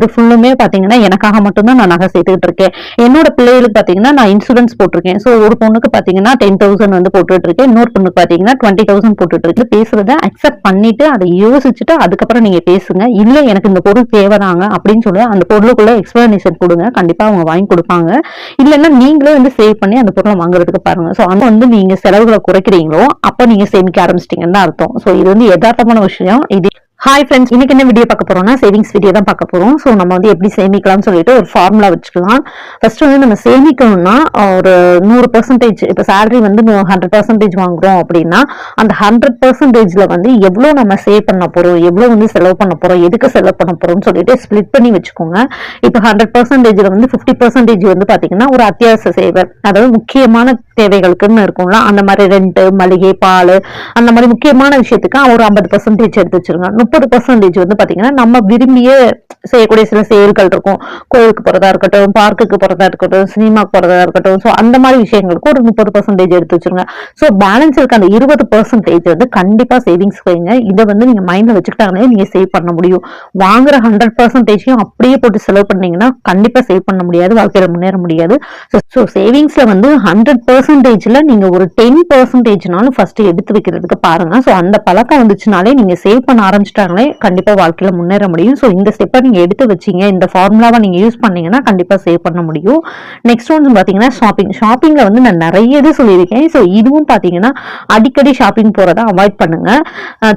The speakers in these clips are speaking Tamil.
இது ஃபுல்லுமே பாத்தீங்கன்னா எனக்காக மட்டும்தான் நான் நகை சேர்த்துக்கிட்டு இருக்கேன். என்னோட பிள்ளைகளுக்கு பாத்தீங்கன்னா நான் இன்சூரன்ஸ் போட்டிருக்கேன். ஸோ ஒரு பொண்ணுக்கு பாத்தீங்கன்னா டென் தௌசண்ட் வந்து போட்டுட்டு இருக்கேன் இன்னொரு பொண்ணுக்கு பாத்தீங்கன்னா டுவெண்ட்டி தௌசண்ட் போட்டுட்டு இருக்கு பேசுறத அக்செப்ட் பண்ணிட்டு அதை யோசிச்சுட்டு அதுக்கப்புறம் நீங்க பேசுங்க. இல்ல எனக்கு இந்த பொருள் தேவைதாங்க அப்படின்னு சொல்லி அந்த பொருளுக்குள்ள எக்ஸ்பிளனேஷன் கொடுங்க. கண்டிப்பா அவங்க வாங்கி கொடுப்பாங்க. இல்லைன்னா நீங்களே வந்து சேவ் பண்ணி அந்த பொருளை வாங்குறதுக்கு பாருங்க. ஸோ அந்த வந்து நீங்க செலவுகளை குறைக்கிறீங்களோ அப்ப நீங்க சேமிக்க ஆரம்பிச்சிட்டீங்கன்னு தான் அர்த்தம். ஸோ இது வந்து யதார்த்தமான விஷயம். இது ஹாய் ஃப்ரெண்ட்ஸ் இன்னைக்கு என்ன வீடியோ பார்க்க போறோம்னா சேவிங்ஸ் வீடியோ தான் பார்க்க போறோம். ஸோ நம்ம வந்து எப்படி சேமிக்கலாம்னு சொல்லிட்டு ஒரு ஃபார்முலா வச்சுக்கலாம். ஃபர்ஸ்ட் வந்து நம்ம சேமிக்கணும்னா ஒரு நூறு பர்சன்டேஜ் இப்போ சேலரி வந்து ஹண்ட்ரட் பர்சன்டேஜ் வாங்குறோம் அப்படின்னா அந்த ஹண்ட்ரட் பர்சன்டேஜ்ல வந்து எவ்வளோ நம்ம சேவ் பண்ண போறோம் எவ்வளோ வந்து செலவு பண்ண போறோம் எதுக்கு செலவு பண்ண போறோம்னு சொல்லிட்டு ஸ்ப்ளிட் பண்ணி வச்சுக்கோங்க. இப்போ ஹண்ட்ரட் பர்சன்டேஜ்ல வந்து ஃபிஃப்டி பர்சன்டேஜ் வந்து பாத்தீங்கன்னா ஒரு அத்தியாவசிய சேவை அதாவது முக்கியமான தேவைகளுக்குன்னு இருக்கும்ல அந்த மாதிரி ரெண்ட் மளிகை பால் அந்த மாதிரி முக்கியமான விஷயத்துக்கு ஒரு ஐம்பது பர்சன்டேஜ் எடுத்து வச்சிருங்க முப்பது பர்சன்டேஜ் வந்து பாத்தீங்கன்னா நம்ம விரும்பிய செய்யக்கூடிய சில செயல்கள் இருக்கும். கோயிலுக்கு போறதா இருக்கட்டும் பார்க்குக்கு போறதா இருக்கட்டும் சினிமாக்கு போறதா இருக்கட்டும். ஸோ அந்த மாதிரி விஷயங்களுக்கு ஒரு முப்பது பர்சன்டேஜ் எடுத்து வச்சிருங்க. ஸோ பேலன்ஸ் இருக்க. அந்த இருபது பர்சன்டேஜ் வந்து கண்டிப்பா சேவிங்ஸ் வைங்க. இதை வந்து நீங்க மைண்ட்ல வச்சுக்கிட்டாங்களே நீங்க சேவ் பண்ண முடியும். வாங்குற ஹண்ட்ரட் பர்சன்டேஜையும் அப்படியே போட்டு செலவு பண்ணீங்கன்னா கண்டிப்பா சேவ் பண்ண முடியாது. வாழ்க்கையில முன்னேற முடியாது. ஸோ சேவிங்ஸ்ல வந்து ஹண்ட்ரட் பர்சன்டேஜ்ல நீங்க ஒரு டென் பர்சன்டேஜ்னாலும் ஃபர்ஸ்ட் எடுத்து வைக்கிறதுக்கு பாருங்க. ஸோ அந்த பழக்கம் வந்துச்சுனாலே நீங்க சேவ் பண்ண ஆரம்பிச்சிட்டாங்களே கண்டிப்பாக வாழ்க்கையில் முன்னேற முடியும். ஸோ இந்த ஸ்டெப்பை நீங்கள் எடுத்து வச்சீங்க இந்த ஃபார்முலாவை நீங்கள் யூஸ் பண்ணிங்கன்னா கண்டிப்பாக சேவ் பண்ண முடியும். நெக்ஸ்ட் ஒன்று பார்த்தீங்கன்னா ஷாப்பிங் ஷாப்பிங்கில் வந்து நான் நிறைய இது சொல்லியிருக்கேன். ஸோ இதுவும் பார்த்தீங்கன்னா அடிக்கடி ஷாப்பிங் போகிறத அவாய்ட் பண்ணுங்க.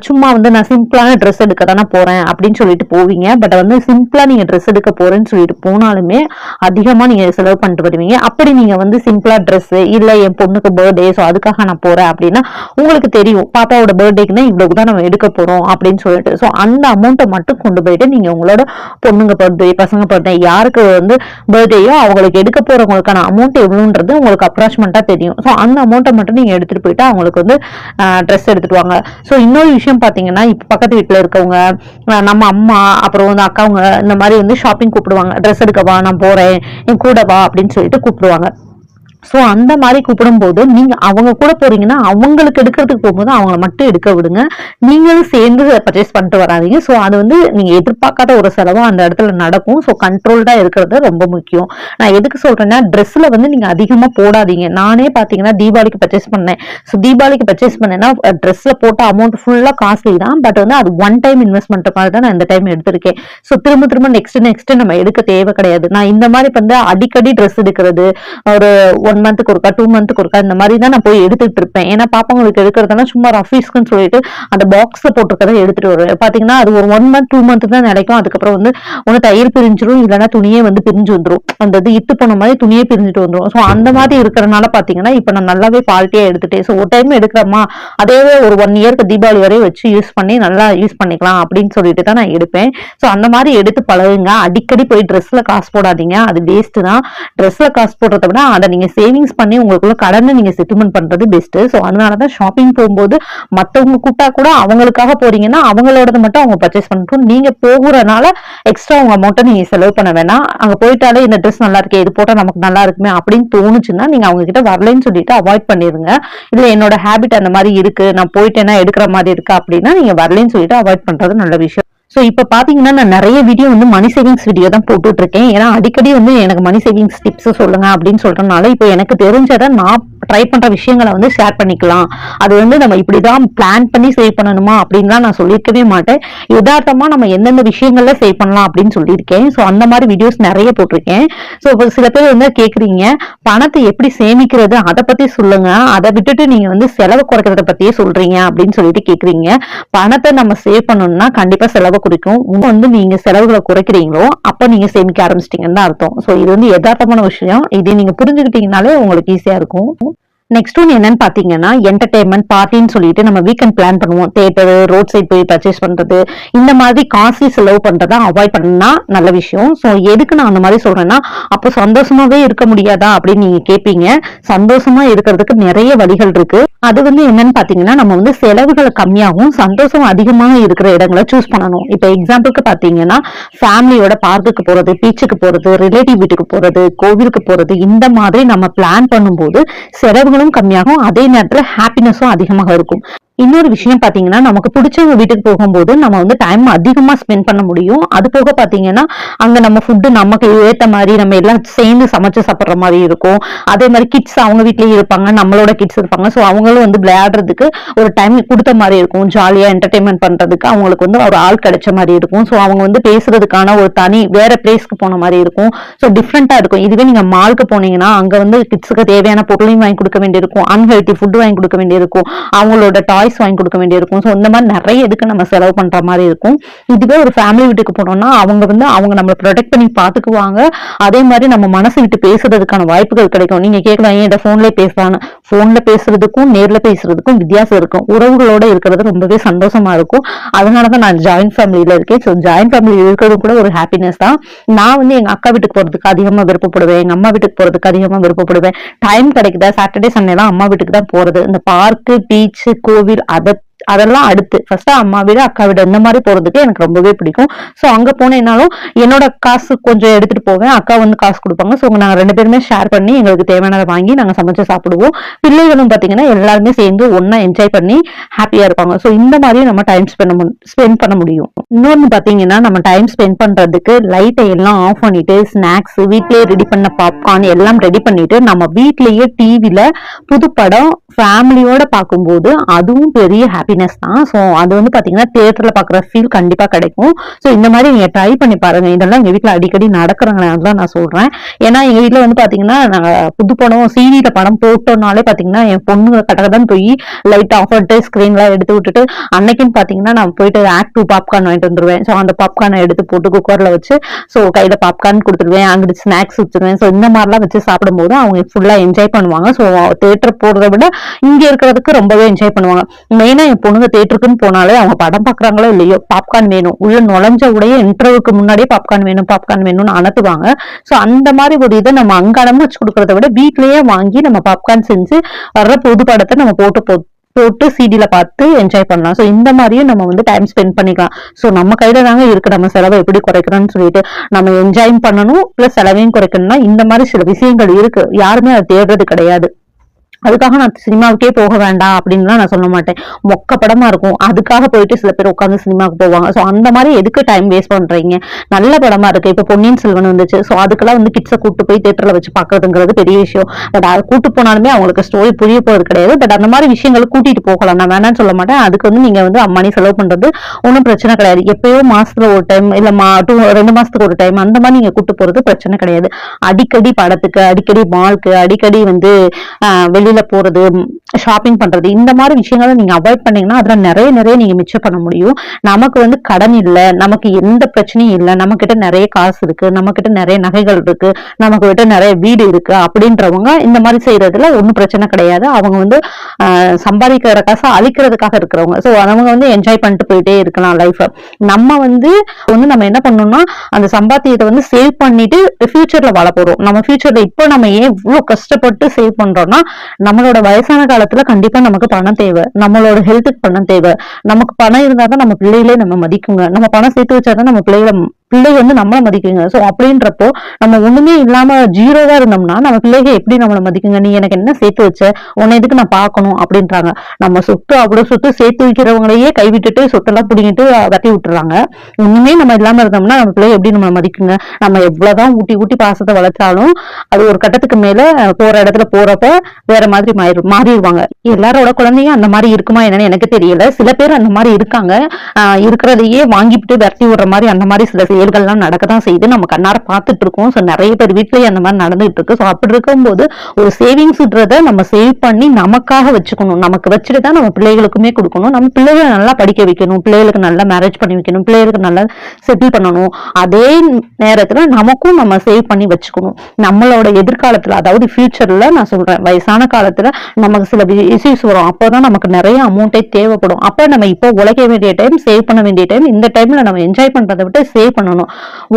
சும்மா வந்து நான் சிம்பிளான ட்ரெஸ் எடுக்க தானே போகிறேன் அப்படின்னு சொல்லிட்டு போவீங்க. பட் வந்து சிம்பிளாக நீங்கள் ட்ரெஸ் எடுக்க போகிறேன்னு சொல்லிட்டு போனாலுமே அதிகமாக நீங்கள் செலவு பண்ணிட்டு வருவீங்க. அப்படி நீங்கள் வந்து சிம்பிளாக ட்ரெஸ்ஸு இல்லை என் பொண்ணுக்கு பர்த்டே ஸோ அதுக்காக நான் போகிறேன் அப்படின்னா உங்களுக்கு தெரியும் பாப்பாவோட பர்த்டேக்குன்னா இவ்வளவு தான் நம்ம எடுக்க போகிறோம் அப்படின்னு சொல்லிட்டு ஸோ அந்த அமௌண்ட்டை மட்டும் கொண்டு போயிட்டு நீங்க உங்களோட பொண்ணுங்க பர்த்டே பசங்க பர்த்டே யாருக்கு வந்து பர்த்டேயோ அவங்களுக்கு எடுக்க போறவங்களுக்கான அமௌண்ட் எவ்வளோன்றது உங்களுக்கு அப்ராச்மெண்ட்டாக தெரியும். ஸோ அந்த அமௌண்ட்டை மட்டும் நீங்கள் எடுத்துட்டு போயிட்டு அவங்களுக்கு வந்து ட்ரெஸ் எடுத்துட்டு வாங்க ஸோ இன்னொரு விஷயம் பார்த்தீங்கன்னா இப்போ பக்கத்து வீட்டில் இருக்கவங்க நம்ம அம்மா அப்புறம் வந்து அக்காவுங்க இந்த மாதிரி வந்து ஷாப்பிங் கூப்பிடுவாங்க. ட்ரெஸ் எடுக்க வா நான் போகிறேன் என் கூட வா அப்படின்னு சொல்லிட்டு கூப்பிடுவாங்க. ஸோ அந்த மாதிரி கூப்பிடும்போது நீங்க அவங்க கூட போறீங்கன்னா அவங்களுக்கு எடுக்கிறதுக்கு போகும்போது அவங்கள மட்டும் எடுக்க விடுங்க. நீங்களும் சேர்ந்து பர்ச்சேஸ் பண்ணிட்டு வராதீங்க. ஸோ அது வந்து நீங்க எதிர்பார்க்காத ஒரு செலவும் அந்த இடத்துல நடக்கும். ஸோ கண்ட்ரோல்டா இருக்கிறது ரொம்ப முக்கியம். நான் எதுக்கு சொல்றேன்னா ட்ரெஸ்ல வந்து நீங்க அதிகமா போடாதீங்க. நானே பாத்தீங்கன்னா தீபாவளிக்கு பர்ச்சேஸ் பண்ணேன். ஸோ தீபாவளிக்கு பர்ச்சேஸ் பண்ணேன்னா ட்ரெஸ்ல போட்ட அமௌண்ட் ஃபுல்லா காஸ்ட்லி தான். பட் வந்து அது ஒன் டைம் இன்வெஸ்ட்மெண்ட் மாதிரி தான் நான் இந்த டைம் எடுத்திருக்கேன். ஸோ திரும்ப திரும்ப நெக்ஸ்ட் நெக்ஸ்ட் நம்ம எடுக்க தேவை கிடையாது. நான் இந்த மாதிரி வந்து அடிக்கடி ட்ரெஸ் எடுக்கிறது ஒரு ஒன் மந்த்துக்கு ஒருக்கா டூ மந்த்துக்கு ஒருக்கா இந்த மாதிரி தான் நான் போய் எடுத்துட்டு இருப்பேன். ஏன்னா பாப்பாங்களுக்கு எடுக்கிறதுனா சும்மா ரஃபீஸ்க்குன்னு சொல்லிட்டு அந்த பாக்ஸ்ல போட்டிருக்கதை எடுத்துட்டு வருவேன். பாத்தீங்கன்னா அது ஒரு ஒன் மந்த் டூ மந்த் தான் நினைக்கும். அதுக்கப்புறம் வந்து ஒன்று தயிர் பிரிஞ்சிரும் இல்லைன்னா துணியே வந்து பிரிஞ்சு வந்துடும் அந்த இது இட்டு போன மாதிரி துணியே பிரிஞ்சுட்டு வந்துடும் ஸோ அந்த மாதிரி இருக்கிறனால பாத்தீங்கன்னா இப்போ நான் நல்லாவே குவாலிட்டியா எடுத்துட்டேன். ஸோ ஒரு டைம் எடுக்கிறோமா அதே ஒரு ஒன் இயர்க்கு தீபாவளி வரை வச்சு யூஸ் பண்ணி நல்லா யூஸ் பண்ணிக்கலாம் அப்படின்னு சொல்லிட்டு தான் நான் எடுப்பேன். ஸோ அந்த மாதிரி எடுத்து பழகுங்க. அடிக்கடி போய் ட்ரெஸ்ல காசு போடாதீங்க. அது வேஸ்ட் தான். ட்ரெஸ்ல காசு போடுறத விட அதை நீங்க சேவிங்ஸ் பண்ணி உங்களுக்குள்ள கடனை நீங்க செட்டில்மெண்ட் பண்றது பெஸ்ட் ஸோ அதனால தான் ஷாப்பிங் போகும்போது மற்றவங்க கூட்டா கூட அவங்களுக்காக போறீங்கன்னா அவங்களோடது மட்டும் அவங்க பர்ச்சேஸ் பண்ணட்டும் நீங்க போகிறனால எக்ஸ்ட்ரா உங்க அமௌண்ட்டை நீங்க செலவு பண்ண வேணாம். அங்க போயிட்டாலே இந்த ட்ரெஸ் நல்லா இருக்கே இது போட்டா நமக்கு நல்லா இருக்குமே அப்படின்னு தோணுச்சுன்னா நீங்க அவங்க கிட்ட வரலைன்னு சொல்லிட்டு அவாய்ட் பண்ணிருங்க. இல்ல என்னோட ஹேபிட் அந்த மாதிரி இருக்கு நான் போயிட்டேன்னா எடுக்கிற மாதிரி இருக்கு அப்படின்னா நீங்க வரலைன்னு சொல்லிட்டு அவாய்ட் பண்றது நல்ல விஷயம். சோ இப்ப பாத்தீங்கன்னா நான் நிறைய வீடியோ வந்து மணி சேவிங்ஸ் வீடியோ தான் போட்டுட்டு இருக்கேன். ஏன்னா அடிக்கடி வந்து எனக்கு மணி சேவிங்ஸ் டிப்ஸ் சொல்லுங்க அப்படின்னு சொல்றதுனால இப்போ எனக்கு தெரிஞ்சதை நான் ட்ரை பண்ற விஷயங்களை வந்து ஷேர் பண்ணிக்கலாம். அது வந்து நம்ம இப்படிதான் பிளான் பண்ணி சேவ் பண்ணணுமா அப்படின்லாம் நான் சொல்லியிருக்கவே மாட்டேன். யதார்த்தமா நம்ம எந்தெந்த விஷயங்கள்ல சேவ் பண்ணலாம் அப்படின்னு சொல்லியிருக்கேன். ஸோ அந்த மாதிரி வீடியோஸ் நிறைய போட்டிருக்கேன். ஸோ இப்போ சில பேர் வந்து கேக்குறீங்க பணத்தை எப்படி சேமிக்கிறது? அதை பத்தி சொல்லுங்க. அதை விட்டுட்டு நீங்க வந்து செலவு குறைக்கிறத பத்தியே சொல்றீங்க அப்படின்னு சொல்லிட்டு கேக்குறீங்க. பணத்தை நம்ம சேவ் பண்ணணும்னா கண்டிப்பா செலவை குறைக்கும். உங்க வந்து நீங்க செலவுகளை குறைக்கிறீங்களோ அப்ப நீங்க சேமிக்க ஆரம்பிச்சிட்டீங்கன்னு தான் அர்த்தம். ஸோ இது வந்து யதார்த்தமான விஷயம். இதை நீங்க புரிஞ்சுக்கிட்டீங்கனாலே உங்களுக்கு ஈஸியா இருக்கும். நெக்ஸ்ட் ஒன்று என்னன்னு பாத்தீங்கன்னா என்டர்டைன்மெண்ட் பார்ட்டின்னு சொல்லிட்டு நம்ம வீக்கெண்ட் பிளான் பண்ணுவோம். தேட்டர் ரோட் சைட் போய் பர்ச்சேஸ் பண்றது இந்த மாதிரி காஸ்ட்லி செலவு பண்றதை அவாய்ட் பண்ணா நல்ல விஷயம். ஸோ எதுக்கு நான் அந்த மாதிரி சொல்றேன்னா அப்போ சந்தோஷமாவே இருக்க முடியாதா அப்படின்னு நீங்க கேட்பீங்க சந்தோஷமா இருக்கிறதுக்கு நிறைய வழிகள் இருக்கு. அது வந்து என்னன்னு பாத்தீங்கன்னா நம்ம வந்து செலவுகளை கம்மியாகவும் சந்தோஷம் அதிகமாக இருக்கிற இடங்களை சூஸ் பண்ணணும். இப்போ எக்ஸாம்பிளுக்கு பாத்தீங்கன்னா ஃபேமிலியோட பார்க்குக்கு போறது பீச்சுக்கு போறது ரிலேட்டிவ் வீட்டுக்கு போறது கோவிலுக்கு போறது இந்த மாதிரி நம்ம பிளான் பண்ணும்போது செலவுகள் செலவுகளும் கம்மியாகும். அதே நேரத்துல ஹாப்பினஸும் அதிகமாக இருக்கும். இன்னொரு விஷயம் பாத்தீங்கன்னா நமக்கு பிடிச்சவங்க வீட்டுக்கு போகும்போது நம்ம வந்து டைம் அதிகமா ஸ்பெண்ட் பண்ண முடியும். அது போக பாத்தீங்கன்னா அங்க நம்ம ஃபுட்டு நமக்கு ஏத்த மாதிரி நம்ம எல்லாம் சேர்ந்து சமைச்சு சாப்பிடுற மாதிரி இருக்கும். அதே மாதிரி கிட்ஸ் அவங்க வீட்லயே இருப்பாங்க நம்மளோட கிட்ஸ் இருப்பாங்க. ஸோ அவங்களும் வந்து விளையாடுறதுக்கு ஒரு டைம் கொடுத்த மாதிரி இருக்கும். ஜாலியா என்டர்டைன்மெண்ட் பண்றதுக்கு அவங்களுக்கு வந்து ஒரு ஆள் கிடைச்ச மாதிரி இருக்கும். ஸோ அவங்க வந்து பேசுறதுக்கான ஒரு தனி வேற பிளேஸ்க்கு போன மாதிரி இருக்கும். ஸோ டிஃப்ரெண்டா இருக்கும். இதுவே நீங்க மால்க்கு போனீங்கன்னா அங்க வந்து கிட்ஸுக்கு தேவையான பொருளையும் வாங்கி கொடுக்க வேண்டியிருக்கும். அன்ஹெல்தி ஃபுட் வாங்கி கொடுக்க வேண்டியிருக்கும். அவங்களோட டாய்ஸ் வாங்கி கொடுக்க வேண்டியிருக்கும். ஸோ இந்த மாதிரி நிறைய இதுக்கு நம்ம செலவு பண்ற மாதிரி இருக்கும். இதுவே ஒரு ஃபேமிலி வீட்டுக்கு போனோம்னா அவங்க வந்து அவங்க நம்மளை ப்ரொடெக்ட் பண்ணி பார்த்துக்குவாங்க அதே மாதிரி நம்ம மனசு விட்டு பேசுறதுக்கான வாய்ப்புகள் கிடைக்கும். நீங்கள் கேட்கலாம் ஏன் இதை ஃபோன்லேயே பேசலாம்னு ஃபோனில் பேசுறதுக்கும் நேரில் பேசுறதுக்கும் வித்தியாசம் இருக்கும். உறவுகளோட இருக்கிறது ரொம்பவே சந்தோஷமா இருக்கும். அதனால தான் நான் ஜாயின்ட் ஃபேமிலியில் இருக்கேன். ஸோ ஜாயிண்ட் ஃபேமிலி இருக்கிறது கூட ஒரு ஹாப்பினஸ் தான். நான் வந்து எங்கள் அக்கா வீட்டுக்கு போகிறதுக்கு அதிகமாக விருப்பப்படுவேன். எங்கள் அம்மா வீட்டுக்கு போகிறதுக்கு அதிகமாக விருப்பப்படுவேன். டைம் கிடைக்குதா? சாட்டர்டே சண்டே தான் அம்மா வீட்டுக்கு தான் போகிறது இந்த பார்க்கு பீச்சு கோவில் அதை அதெல்லாம் அடுத்து. ஃபர்ஸ்ட் அம்மா வீடு அக்கா வீடு இந்த மாதிரி போறதுக்கு எனக்கு ரொம்பவே பிடிக்கும். ஸோ அங்க போனேன்னாலும் என்னோட காசு கொஞ்சம் எடுத்துட்டு போவேன். அக்கா வந்து காசு கொடுப்பாங்க. ஸோ நாங்க ரெண்டு பேருமே ஷேர் பண்ணி எங்களுக்கு தேவையானதை வாங்கி நாங்க சமைச்சு சாப்பிடுவோம். பிள்ளைகளும் பாத்தீங்கன்னா எல்லாருமே சேர்ந்து ஒன்னா என்ஜாய் பண்ணி ஹாப்பியா இருப்பாங்க. ஸோ இந்த மாதிரி நம்ம டைம் ஸ்பெண்ட் ஸ்பெண்ட் பண்ண முடியும். இன்னொன்னு பாத்தீங்கன்னா நம்ம டைம் ஸ்பெண்ட் பண்றதுக்கு லைட்டை எல்லாம் ஆஃப் பண்ணிட்டு ஸ்நாக்ஸ் வீட்லயே ரெடி பண்ண பாப்கார்ன் எல்லாம் ரெடி பண்ணிட்டு நம்ம வீட்லயே டிவில புது படம் ஃபேமிலியோட பார்க்கும்போது அதுவும் பெரிய ஹாப்பி ஹாப்பினஸ் தான். ஸோ அது வந்து பார்த்தீங்கன்னா தேட்டரில் பார்க்குற ஃபீல் கண்டிப்பாக கிடைக்கும். ஸோ இந்த மாதிரி நீங்கள் ட்ரை பண்ணி பாருங்கள் இதெல்லாம் எங்கள் வீட்டில் அடிக்கடி நடக்கிறவங்க தான் நான் சொல்கிறேன் ஏன்னா எங்கள் வீட்டில் வந்து பார்த்தீங்கன்னா நாங்கள் புது படம் சிடியில படம் போட்டோம்னாலே பார்த்தீங்கன்னா என் பொண்ணு கடகதான் போய் லைட் ஆஃப் பண்ணிட்டு ஸ்க்ரீன்லாம் எடுத்து விட்டுட்டு அன்னைக்குன்னு பார்த்தீங்கன்னா நான் போயிட்டு ஆக்ட் டூ பாப்கார்ன் வாங்கிட்டு வந்துடுவேன் ஸோ அந்த பாப்கார்னை எடுத்து போட்டு குக்கரில் வச்சு ஸோ கையில் பாப்கார்ன் கொடுத்துருவேன். அங்கிட்டு ஸ்நாக்ஸ் வச்சுருவேன். ஸோ இந்த மாதிரிலாம் வச்சு சாப்பிடும்போது அவங்க ஃபுல்லாக என்ஜாய் பண்ணுவாங்க. ஸோ தேட்டர் போடுறத விட இங்கே இருக்கிறதுக்கு ரொம்பவே என்ஜாய் பண்ணுவாங்க. மெயினாக என் பொண்ணுங்க தேட்டருக்குன்னு போனாலே அவங்க படம் பாக்குறாங்களோ இல்லையோ பாப்கார்ன் வேணும். உள்ள நுழைஞ்ச உடைய இன்டர்வியூக்கு முன்னாடியே பாப்கார்ன் வேணும் பாப்கார்ன் வேணும்னு அனுப்புவாங்க ஸோ அந்த மாதிரி ஒரு இதை நம்ம அங்க வச்சு கொடுக்கறத விட வீட்லயே வாங்கி நம்ம பாப்கார்ன் செஞ்சு வர்ற பொது படத்தை நம்ம போட்டு போ போட்டு சிடில பார்த்து என்ஜாய் பண்ணலாம். ஸோ இந்த மாதிரியும் நம்ம வந்து டைம் ஸ்பெண்ட் பண்ணிக்கலாம். ஸோ நம்ம கையில தாங்க இருக்கு. நம்ம செலவை எப்படி குறைக்கணும்னு சொல்லிட்டு நம்ம என்ஜாயும் பண்ணணும் பிளஸ் செலவையும் குறைக்கணும்னா இந்த மாதிரி சில விஷயங்கள் இருக்கு. யாருமே அதை தேடுறது கிடையாது. அதுக்காக நான் சினிமாவுக்கே போக வேண்டாம் அப்படின்லாம் நான் சொல்ல மாட்டேன். மொக்க படமா இருக்கும். அதுக்காக போயிட்டு சில பேர் உட்காந்து சினிமாவுக்கு போவாங்க. ஸோ அந்த மாதிரி எதுக்கு டைம் வேஸ்ட் பண்றீங்க? நல்ல படமா இருக்கு. இப்போ பொன்னியின் செல்வன் வந்துச்சு. ஸோ அதுக்கெல்லாம் வந்து கிட்ஸை கூட்டு போய் தேட்டர்ல வச்சு பாக்குறதுங்கிறது பெரிய விஷயம். பட் அதை கூட்டு போனாலுமே அவங்களுக்கு ஸ்டோரி புரிய போறது கிடையாது. பட் அந்த மாதிரி விஷயங்களை கூட்டிட்டு போகலாம். நான் வேணாம்னு சொல்ல மாட்டேன். அதுக்கு வந்து நீங்க வந்து மணி செலவு பண்றது ஒன்றும் பிரச்சனை கிடையாது. எப்பயோ மாசத்துல ஒரு டைம் இல்ல மா டூ ரெண்டு மாசத்துக்கு ஒரு டைம் அந்த மாதிரி நீங்க கூட்டு போறது பிரச்சனை கிடையாது. அடிக்கடி படத்துக்கு அடிக்கடி மால்க்கு அடிக்கடி வந்து வெளி வெளியில போறது ஷாப்பிங் பண்றது. இந்த மாதிரி விஷயங்களை நீங்க அவாய்ட் பண்ணீங்கன்னா அதுல நிறைய நிறைய நீங்க மிச்சம் பண்ண முடியும். நமக்கு வந்து கடன் இல்லை. நமக்கு எந்த பிரச்சனையும் இல்லை. நம்ம கிட்ட நிறைய காசு இருக்கு. நம்ம கிட்ட நிறைய நகைகள் இருக்கு. நமக்கு கிட்ட நிறைய வீடு இருக்கு அப்படின்றவங்க இந்த மாதிரி செய்யறதுல ஒன்றும் பிரச்சனை கிடையாது. அவங்க வந்து சம்பாதிக்கிற காசை அழிக்கிறதுக்காக இருக்கிறவங்க. ஸோ அவங்க வந்து என்ஜாய் பண்ணிட்டு போயிட்டே இருக்கலாம் லைஃப் நம்ம வந்து வந்து நம்ம என்ன பண்ணணும்னா அந்த சம்பாத்தியத்தை வந்து சேவ் பண்ணிட்டு ஃபியூச்சர்ல வாழ போறோம். நம்ம ஃபியூச்சர்ல இப்போ நம்ம ஏன் இவ்வளோ கஷ்டப்பட்டு சேவ் பண்றோம்னா நம்மளோட வயசான காலத்துல கண்டிப்பா நமக்கு பணம் தேவை. நம்மளோட ஹெல்த்துக்கு பணம் தேவை. நமக்கு பணம் இருந்தா தான் நம்ம பிள்ளைகளே நம்ம மதிக்குங்க. நம்ம பணம் சேர்த்து வச்சாதான் நம்ம பிள்ளைகளை பிள்ளை வந்து நம்மளை மதிக்குங்க. ஸோ அப்படின்றப்போ நம்ம ஒண்ணுமே இல்லாம ஜீரோவா இருந்தோம்னா நம்ம பிள்ளைங்க எப்படி நம்மளை மதிக்குங்க? நீ எனக்கு என்ன சேர்த்து வச்ச? உன்னை எதுக்கு நான் பார்க்கணும்? அப்படின்றாங்க. நம்ம சொத்து அவ்வளவு சொத்து சேர்த்து வைக்கிறவங்களையே கைவிட்டுட்டு சொத்தெல்லாம் பிடிங்கிட்டு வட்டி விட்டுறாங்க. ஒண்ணுமே நம்ம இல்லாம இருந்தோம்னா நம்ம பிள்ளை எப்படி நம்மளை மதிக்குங்க? நம்ம எவ்வளவுதான் ஊட்டி ஊட்டி பாசத்தை வளர்த்தாலும் அது ஒரு கட்டத்துக்கு மேல போற இடத்துல போறப்ப வேற மாதிரி மாறி மாறிடுவாங்க. எல்லாரோட குழந்தையும் அந்த மாதிரி இருக்குமா என்னன்னு எனக்கு தெரியல. சில பேர் அந்த மாதிரி இருக்காங்க. இருக்கிறதையே வாங்கிட்டு விரட்டி விடுற மாதிரி அந்த மாதிரி சில செயல்கள்லாம் நடக்கதான் செய்யுது. நம்ம கண்ணார பார்த்துட்டு இருக்கோம் ஸோ நிறைய பேர் வீட்லேயே அந்த மாதிரி நடந்துட்டு இருக்கு ஸோ அப்படி இருக்கும்போது ஒரு சேவிங்ஸ்ன்றத நம்ம சேவ் பண்ணி நமக்காக வச்சுக்கணும். நமக்கு வச்சுட்டு தான் நம்ம பிள்ளைகளுக்குமே கொடுக்கணும். நம்ம பிள்ளைகளை நல்லா படிக்க வைக்கணும். பிள்ளைகளுக்கு நல்லா மேரேஜ் பண்ணி வைக்கணும். பிள்ளைகளுக்கு நல்லா செட்டில் பண்ணணும். அதே நேரத்தில் நமக்கும் நம்ம சேவ் பண்ணி வச்சுக்கணும். நம்மளோட எதிர்காலத்தில் அதாவது ஃபியூச்சரில் நான் சொல்கிறேன் வயசான காலத்தில் நமக்கு சில இஷ்யூஸ் வரும். அப்போ தான் நமக்கு நிறைய அமௌண்ட்டே தேவைப்படும். அப்போ நம்ம இப்போ உழைக்க வேண்டிய டைம் சேவ் பண்ண வேண்டிய டைம் இந்த டைமில் நம்ம என்ஜாய் பண்ணுறதை விட்டு சேவ் பண்ணணும்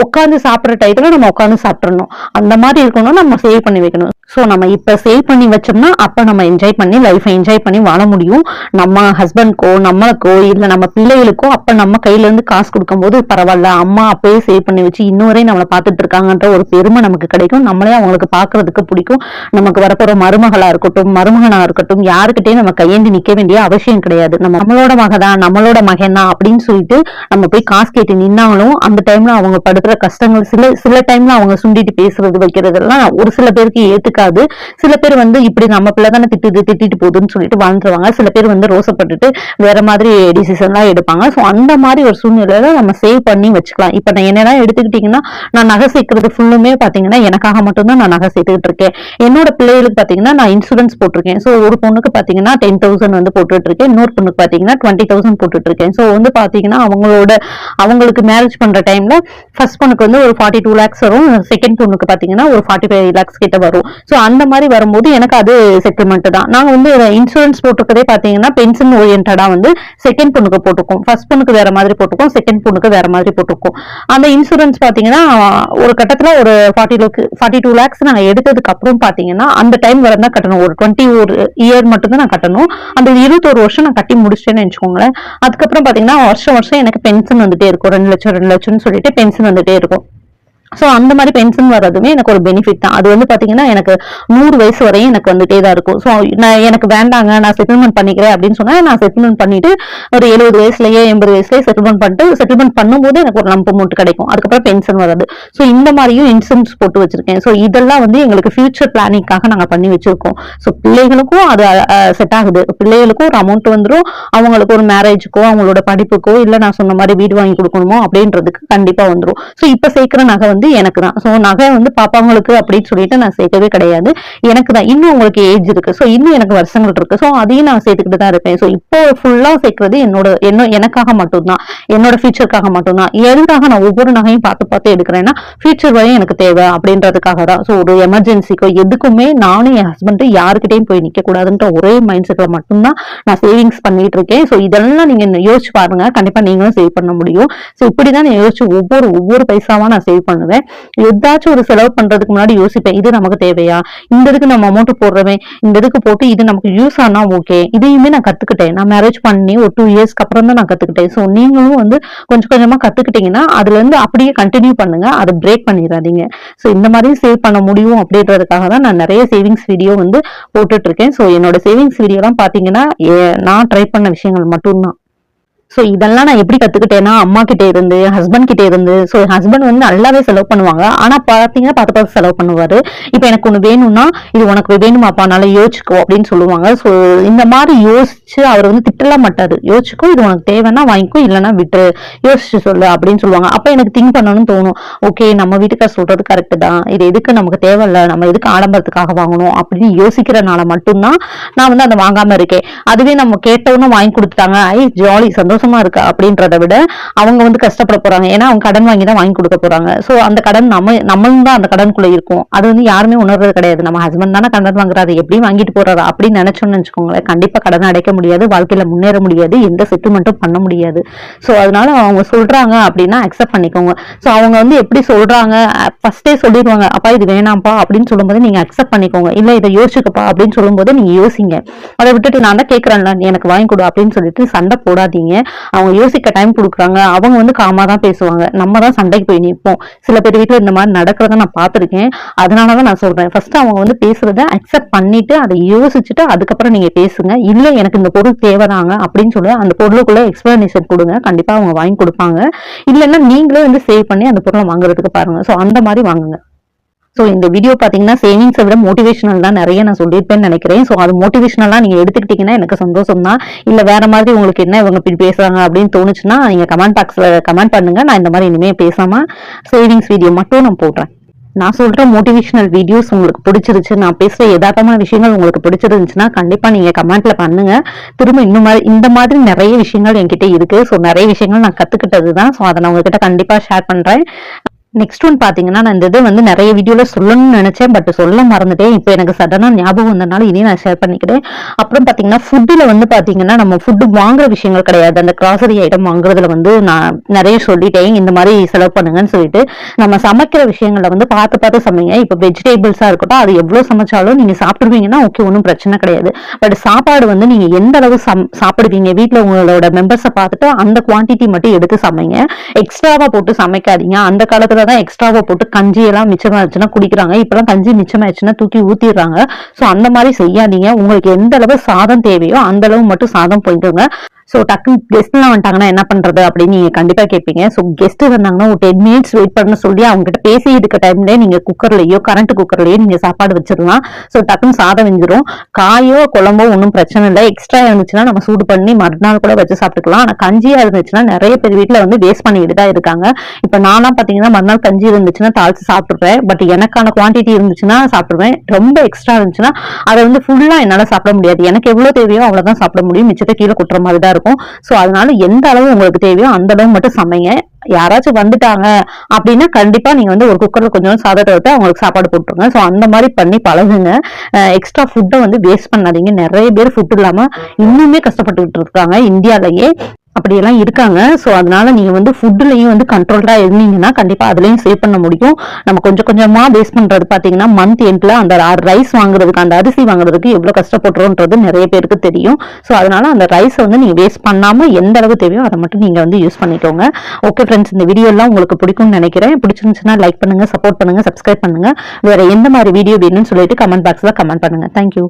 உட்காந்து சாப்பிடுற டயத்தில் நம்ம உட்காந்து சாப்பிடணும் அந்த மாதிரி இருக்கணும் நம்ம சேவ் பண்ணி வைக்கணும். ஸோ நம்ம இப்போ சேவ் பண்ணி வச்சோம்னா அப்போ நம்ம என்ஜாய் பண்ணி லைஃப்பை என்ஜாய் பண்ணி வாழ முடியும். நம்ம ஹஸ்பண்ட்க்கோ நம்மளுக்கோ இல்லை நம்ம பிள்ளைகளுக்கோ அப்போ நம்ம கையிலேருந்து காசு கொடுக்கும்போது பரவாயில்ல அம்மா அப்பயே சேவ் பண்ணி வச்சு இன்னொரே நம்மளை பார்த்துட்டு இருக்காங்கன்ற ஒரு பெருமை நமக்கு கிடைக்கும். நம்மளே அவங்களுக்கு பார்க்கறதுக்கு பிடிக்கும். நமக்கு வரப்போகிற மருமகளாக இருக்கட்டும் மருமகனாக இருக்கட்டும் யாருக்கிட்டையும் நம்ம கையேந்தி நிற்க வேண்டிய அவசியம் கிடையாது. நம்ம நம்மளோட மகதான் நம்மளோட மகன் தான் அப்படின்னு சொல்லிட்டு நம்ம போய் காசு கேட்டு நின்னாலும் அந்த டைம்ல அவங்க படுத்துற கஷ்டங்கள் சில சில டைம்ல அவங்க சுண்டிட்டு பேசுறது வைக்கிறதெல்லாம் ஒரு சில பேருக்கு ஏத்துக்காது சில பேர் வந்து இப்படி நம்ம பிள்ளை தானே திட்டுது திட்டிட்டு போகுதுன்னு சொல்லிட்டு வாழ்ந்துருவாங்க. சில பேர் வந்து ரோசப்பட்டுட்டு வேற மாதிரி டிசிஷன் எல்லாம் எடுப்பாங்க. ஸோ அந்த மாதிரி ஒரு சூழ்நிலையில நம்ம சேவ் பண்ணி வச்சுக்கலாம். இப்ப நான் என்னெல்லாம் எடுத்துக்கிட்டீங்கன்னா நான் நகை சேர்க்கறது ஃபுல்லுமே பாத்தீங்கன்னா எனக்காக மட்டும்தான் நான் நகை சேர்த்துக்கிட்டு இருக்கேன். என்னோட பிள்ளைகளுக்கு பாத்தீங்கன்னா நான் இன்சூரன்ஸ் போட்டிருக்கேன். ஸோ ஒரு பொண்ணுக்கு பாத்தீங்கன்னா டென் தௌசண்ட் வந்து போட்டுட்டு இருக்கேன் இன்னொரு பொண்ணுக்கு பாத்தீங்கன்னா டுவெண்ட்டி தௌசண்ட் போட்டுட்டு இருக்கேன் ஸோ வந்து பாத்தீங்கன்னா அவங்களோட அவங்களுக்கு மேரேஜ் பண்ற டைம்ல ஃபர்ஸ்ட் பொண்ணுக்கு வந்து ஒரு ஃபார்ட்டி டூ லேக்ஸ் வரும். செகண்ட் பொண்ணுக்கு பாத்தீங்கன்னா ஒரு ஃபார்ட்டி ஃபைவ் லேக்ஸ் கிட்ட வரும். ஸோ அந்த மாதிரி வரும்போது எனக்கு அது செட்டில்மெண்ட் தான். நாங்கள் வந்து இன்சூரன்ஸ் போட்டிருக்கதே பார்த்தீங்கன்னா பென்ஷன் ஓரியன்டாக வந்து செகண்ட் பொண்ணுக்கு போட்டுக்கோம் ஃபர்ஸ்ட் பொண்ணுக்கு வேற மாதிரி போட்டுக்கோம் செகண்ட் பொண்ணுக்கு வேற மாதிரி போட்டுக்கும் அந்த இன்சூரன்ஸ் பார்த்தீங்கன்னா ஒரு கட்டத்தில் ஒரு forty lakh forty two lakhs நாங்கள் எடுத்ததுக்கு அப்புறம் பார்த்தீங்கன்னா அந்த டைம் வர தான் கட்டணும். ஒரு டுவெண்ட்டி ஒரு இயர் மட்டும்தான் நான் கட்டணும். அந்த இருபத்தோரு வருஷம் நான் கட்டி முடிச்சிட்டேன்னு வச்சுக்கோங்களேன். அதுக்கப்புறம் பார்த்தீங்கன்னா வருஷம் வருஷம் எனக்கு பென்ஷன் வந்துட்டே இருக்கும். ரெண்டு லட்சம் ரெண்டு லட்சம்னு சொல்லிட்டு பென்ஷன் வந்துட்டே இருக்கும். ஸோ அந்த மாதிரி பென்ஷன் வர்றதுமே எனக்கு ஒரு பெனிஃபிட் தான். அது வந்து பார்த்தீங்கன்னா எனக்கு நூறு வயசு வரையும் எனக்கு வந்துட்டே தான் இருக்கும். ஸோ நான் எனக்கு வேண்டாங்க நான் செட்டில்மெண்ட் பண்ணிக்கிறேன் அப்படின்னு சொன்னால் நான் செட்டில்மெண்ட் பண்ணிட்டு ஒரு எழுபது வயசுலயே எண்பது வயசுலயே செட்டில்மெண்ட் பண்ணிட்டு செட்டில்மெண்ட் பண்ணும்போது எனக்கு ஒரு நம்ப அமௌண்ட் கிடைக்கும். அதுக்கப்புறம் பென்ஷன் வராது ஸோ இந்த மாதிரியும் இன்சூரன்ஸ் போட்டு வச்சிருக்கேன். ஸோ இதெல்லாம் வந்து எங்களுக்கு ஃபியூச்சர் பிளானிங்காக நாங்கள் பண்ணி வச்சிருக்கோம். ஸோ பிள்ளைகளுக்கும் அது செட் ஆகுது. பிள்ளைகளுக்கும் ஒரு அமௌண்ட் வந்துடும் அவங்களுக்கு ஒரு மேரேஜுக்கோ அவங்களோட படிப்புக்கோ இல்லை நான் சொன்ன மாதிரி வீடு வாங்கி கொடுக்கணுமோ அப்படின்றதுக்கு கண்டிப்பாக வந்துடும் ஸோ இப்போ சேர்க்குற நகை வந்து எனக்கு தான் ஸோ நகை வந்து பாப்பாங்களுக்கு அப்படின்னு சொல்லிட்டு நான் சேர்க்கவே கிடையாது. எனக்கு தான் இன்னும் உங்களுக்கு ஏஜ் இருக்கு. ஸோ இன்னும் எனக்கு வருஷங்கள் இருக்கு. ஸோ அதையும் நான் சேர்த்துக்கிட்டு தான் இருப்பேன் ஸோ இப்போ ஃபுல்லா சேர்க்கறது என்னோட என்ன எனக்காக மட்டும்தான். என்னோட ஃபியூச்சருக்காக மட்டும்தான். எதுக்காக நான் ஒவ்வொரு நகையும் பார்த்து பார்த்து எடுக்கிறேன்னா ஃபியூச்சர் வரையும் எனக்கு தேவை அப்படின்றதுக்காக தான். ஸோ ஒரு எமர்ஜென்சிக்கோ எதுக்குமே நானும் என் ஹஸ்பண்ட் யாருக்கிட்டையும் போய் நிற்கக்கூடாதுன்ற ஒரே மைண்ட் செட்ல மட்டும்தான் நான் சேவிங்ஸ் பண்ணிட்டு இருக்கேன். ஸோ இதெல்லாம் நீங்க யோசிச்சு பாருங்க. கண்டிப்பா நீங்களும் சேவ் பண்ண முடியும். ஸோ இப்படிதான் நான் யோசிச்சு ஒவ்வொரு ஒவ்வொரு பைசாவா நான் சேவ் பண்ணுவேன். ஏதாச்சும் ஒரு செலவு பண்றதுக்கு முன்னாடி யோசிப்பேன் இது நமக்கு தேவையா? இந்த இதுக்கு நம்ம அமௌண்ட் போடுறவே இந்த இதுக்கு போட்டு இது நமக்கு யூஸ் ஆனா ஓகே இதையுமே நான் கத்துக்கிட்டேன். நான் மேரேஜ் பண்ணி ஒரு டூ இயர்ஸ்க்கு அப்புறம் தான் நான் கத்துக்கிட்டேன். ஸோ நீங்களும் வந்து கொஞ்சம் கொஞ்சமா கத்துக்கிட்டீங்கன்னா அதுல இருந்து அப்படியே கண்டினியூ பண்ணுங்க. அதை பிரேக் பண்ணிடாதீங்க. ஸோ இந்த மாதிரி சேவ் பண்ண முடியும் அப்படின்றதுக்காக தான் நான் நிறைய சேவிங்ஸ் வீடியோ வந்து போட்டுட்டு இருக்கேன். ஸோ என்னோட சேவிங்ஸ் வீடியோலாம் பாத்தீங்கன்னா நான் ட்ரை பண்ண விஷயங்கள் மட்டும்தான். ஸோ இதெல்லாம் நான் எப்படி கத்துக்கிட்டேன்னா அம்மா கிட்டே இருந்து ஹஸ்பண்ட் கிட்டே இருந்து ஸோ ஹஸ்பண்ட் வந்து நல்லாவே செலவு பண்ணுவாங்க. ஆனா பாத்தீங்கன்னா பார்த்து பார்த்து செலவு பண்ணுவாரு. இப்போ எனக்கு ஒன்று வேணும்னா இது உனக்கு வேணுமாப்பா நல்லா யோசிச்சுக்கோ அப்படின்னு சொல்லுவாங்க. ஸோ இந்த மாதிரி யோசிச்சு அவர் வந்து திட்டலாம் மாட்டாரு. யோசிச்சுக்கோ இது உனக்கு தேவைன்னா வாங்கிக்கோ இல்லைன்னா விட்டுரு. யோசிச்சு சொல்லு அப்படின்னு சொல்லுவாங்க. அப்போ எனக்கு திங்க் பண்ணணும்னு தோணும். ஓகே நம்ம வீட்டுக்கார் சொல்றது கரெக்ட் தான். இது எதுக்கு நமக்கு தேவையில்ல? நம்ம எதுக்கு ஆடம்பரத்துக்காக வாங்கணும்? அப்படின்னு யோசிக்கிறனால மட்டும்தான் நான் வந்து அதை வாங்காம இருக்கேன். அதுவே நம்ம கேட்டவுடனே வாங்கி கொடுத்துட்டாங்க. ஐ ஜாலி சந்தோஷம் இருக்கா அப்படின்றத விட அவங்க வந்து கஷ்டப்பட போறாங்க. ஏன்னா அவங்க கடன் வாங்கி தான் வாங்கி கொடுக்க போறாங்க. சோ அந்த கடன் நம்ம நம்மளும் தான் அந்த கடனுக்குள்ள இருக்கும். அது வந்து யாருமே உணர்றது கிடையாது. நம்ம ஹஸ்பண்ட் தானே கடன் வாங்குறாரு. எப்படி வாங்கிட்டு போறாரு அப்படின்னு நினைச்சோம்னு வச்சுக்கோங்களேன். கண்டிப்பா கடன் அடைக்க முடியாது. வாழ்க்கையில முன்னேற முடியாது. எந்த செட்டில்மெண்ட்டும் பண்ண முடியாது. சோ அதனால அவங்க சொல்றாங்க அப்படின்னா அக்செப்ட் பண்ணிக்கோங்க. சோ அவங்க வந்து எப்படி சொல்றாங்க? ஃபர்ஸ்டே சொல்லிடுவாங்க. அப்பா இது வேணாம்ப்பா அப்படின்னு சொல்லும்போது நீங்க அக்செப்ட் பண்ணிக்கோங்க. இல்ல இதை யோசிச்சுக்கப்பா அப்படின்னு சொல்லும்போது நீங்க யோசிங்க. அதை விட்டுட்டு நான் தான் கேட்கறேன்ல எனக்கு வாங்கி கொடு அப்படின்னு சொல்லிட்டு சண்டை போடாதீங்க. அவங்க யோசிக்க டைம் கொடுக்குறாங்க அவங்க வந்து காமா தான் பேசுவாங்க. நம்ம தான் சண்டைக்கு போய் நிற்போம். சில பேர் வீட்டில் இந்த மாதிரி நடக்கிறத நான் பார்த்திருக்கேன். அதனாலதான் நான் சொல்றேன். ஃபர்ஸ்ட் அவங்க வந்து பேசுறத அக்செப்ட் பண்ணிட்டு அதை யோசிச்சுட்டு அதுக்கப்புறம் நீங்க பேசுங்க. இல்லை எனக்கு இந்த பொருள் தேவைதாங்க அப்படின்னு சொல்லி அந்த பொருளுக்குள்ள எக்ஸ்பிளனேஷன் கொடுங்க. கண்டிப்பா அவங்க வாங்கி கொடுப்பாங்க. இல்லைன்னா நீங்களே வந்து சேவ் பண்ணி அந்த பொருளை வாங்குறதுக்கு பாருங்க. ஸோ அந்த மாதிரி வாங்குங்க. ஸோ இந்த வீடியோ பார்த்தீங்கன்னா சேவிங்ஸை விட மோட்டிவேஷனல் தான் நிறைய நான் சொல்லியிருப்பேன்னு நினைக்கிறேன். ஸோ அது மோட்டிவேஷனலாக நீங்கள் எடுத்துக்கிட்டீங்கன்னா எனக்கு சந்தோஷம் தான். இல்லை வேற மாதிரி உங்களுக்கு என்ன இவங்க இப்படி பேசுறாங்க அப்படின்னு தோணுச்சுன்னா நீங்கள் கமெண்ட் பாக்ஸில் கமெண்ட் பண்ணுங்க. நான் இந்த மாதிரி இனிமேல் பேசாமல் சேவிங்ஸ் வீடியோ மட்டும் நான் போடுறேன். நான் சொல்ற மோட்டிவேஷனல் வீடியோஸ் உங்களுக்கு பிடிச்சிருச்சு. நான் பேசுற யதார்த்தமான விஷயங்கள் உங்களுக்கு பிடிச்சிருந்துச்சுன்னா கண்டிப்பா நீங்க கமெண்ட்ல பண்ணுங்க. திரும்ப இன்னும் மாதிரி இந்த மாதிரி நிறைய விஷயங்கள் என்கிட்ட இருக்கு. ஸோ நிறைய விஷயங்கள் நான் கத்துக்கிட்டது தான் ஸோ அதை நான் உங்ககிட்ட கண்டிப்பா ஷேர் பண்றேன். நெக்ஸ்ட் ஒன் பார்த்தீங்கன்னா நான் இந்த இது வந்து நிறைய வீடியோவில் சொல்லணும்னு நினச்சேன். பட் சொல்ல மறந்துட்டேன். இப்போ எனக்கு சடனாக ஞாபகம் வந்தனால இனி நான் ஷேர் பண்ணிக்கிறேன். அப்புறம் பார்த்தீங்கன்னா ஃபுட்டில் வந்து பார்த்தீங்கன்னா நம்ம ஃபுட்டு வாங்குற விஷயங்கள் கிடையாது. அந்த கிராசரி ஐட்டம் வாங்குறதுல வந்து நான் நிறைய சொல்லிட்டேன். இந்த மாதிரி செலவு பண்ணுங்கன்னு சொல்லிட்டு நம்ம சமைக்கிற விஷயங்களை வந்து பார்த்து பார்த்து சமைங்க. இப்போ வெஜிடேபிள்ஸாக இருக்கட்டும் அது எவ்வளோ சமைச்சாலும் நீங்கள் சாப்பிடுவீங்கன்னா ஓகே ஒன்றும் பிரச்சனை கிடையாது. பட் சாப்பாடு வந்து நீங்கள் எந்த அளவு சம் சாப்பிடுவீங்க? வீட்டில் உங்களோட மெம்பர்ஸை பார்த்துட்டு அந்த குவான்டிட்டி மட்டும் எடுத்து சமைங்க. எக்ஸ்ட்ராவாக போட்டு சமைக்காதீங்க. அந்த காலத்தில் தான் எக்ஸ்ட்ராவா போட்டு கஞ்சி எல்லாம் மிச்சமாச்சுன்னா குடிக்கிறாங்க. இப்பெல்லாம் கஞ்சி மிச்சமாயிடுச்சுன்னா தூக்கி ஊத்திடுறாங்க. ஸோ அந்த மாதிரி செய்யாதீங்க. உங்களுக்கு எந்த அளவு சாதம் தேவையோ அந்த அளவு மட்டும் சாதம் போயிட்டுங்க ஸோ டக்குன்னு கெஸ்ட்லாம் வந்துட்டாங்கன்னா என்ன பண்றது அப்படின்னு நீங்க கண்டிப்பா கேட்பீங்க ஸோ கெஸ்ட் வந்தாங்கன்னா ஒரு டென் மினிட்ஸ் வெயிட் பண்ண சொல்லி அவங்க கிட்ட பேசி இருக்க டைம்ல நீங்க குக்கர்லயோ கரண்ட் குக்கர்லயோ நீங்க சாப்பாடு வச்சிடலாம். ஸோ டக்குன்னு சாதம் வெஞ்சிரும் காயோ குழம்போ ஒன்றும் பிரச்சனை இல்லை. எக்ஸ்ட்ரா இருந்துச்சுன்னா நம்ம சூடு பண்ணி மறுநாள் கூட வச்சு சாப்பிட்டுக்கலாம். ஆனால் கஞ்சியா இருந்துச்சுன்னா நிறைய பேர் வீட்டில் வந்து வேஸ்ட் பண்ணிட்டு தான் இருக்காங்க. இப்போ நான்லாம் பார்த்தீங்கன்னா மறுநாள் கஞ்சி இருந்துச்சுன்னா தாளிச்சு சாப்பிட்டுருப்பேன் பட் எனக்கான குவான்டிட்டி இருந்துச்சுன்னா சாப்பிடுவேன் ரொம்ப எக்ஸ்ட்ரா இருந்துச்சுன்னா அதை வந்து ஃபுல்லாக என்னால் சாப்பிட முடியாது. எனக்கு எவ்வளோ தேவையோ அவ்வளோதான் சாப்பிட முடியும். மிச்சத்தை கீழே குட்டுற மாதிரி தான் இருக்கும். ஸோ அதனால எந்த அளவு உங்களுக்கு தேவையோ அந்த அளவு மட்டும் சமைங்க. யாராச்சும் வந்துட்டாங்க அப்படின்னா கண்டிப்பா நீங்க வந்து ஒரு குக்கர்ல கொஞ்சம் சாதத்தை வைத்து அவங்களுக்கு சாப்பாடு போட்டுருங்க. ஸோ அந்த மாதிரி பண்ணி பழகுங்க. எக்ஸ்ட்ரா ஃபுட்டை வந்து வேஸ்ட் பண்ணாதீங்க. நிறைய பேர் ஃபுட் இல்லாம இன்னுமே கஷ்டப்பட்டுக்கிட்டு இருக்காங்க இந்தியாலயே. அப்படியெல்லாம் இருக்காங்க. ஸோ அதனால நீங்கள் வந்து ஃபுட்டுலையும் வந்து கண்ட்ரோல்டாக இருந்தீங்கன்னா கண்டிப்பாக அதுலேயும் சேவ் பண்ண முடியும். நம்ம கொஞ்சம் கொஞ்சமாக வேஸ்ட் பண்ணுறது பார்த்தீங்கன்னா மந்த் எண்டில் அந்த ரைஸ் வாங்குறதுக்கு அந்த அரிசி வாங்குறதுக்கு எவ்வளோ கஷ்டப்படுறோன்றது நிறைய பேருக்கு தெரியும். ஸோ அதனால அந்த ரைஸை வந்து நீங்கள் வேஸ்ட் பண்ணாமல் எந்த அளவு தேவையோ அதை மட்டும் நீங்கள் வந்து யூஸ் பண்ணிக்கோங்க. ஓகே ஃப்ரெண்ட்ஸ் இந்த வீடியோலாம் உங்களுக்கு பிடிக்கும்னு நினைக்கிறேன். பிடிச்சிருந்துச்சுன்னா லைக் பண்ணுங்கள் சப்போர்ட் பண்ணுங்க சப்ஸ்கிரைப் பண்ணுங்க. வேறு எந்த மாதிரி வீடியோ வேணும்னு சொல்லிட்டு கமெண்ட் பாக்ஸில் கமெண்ட் பண்ணுங்க. தேங்க்யூ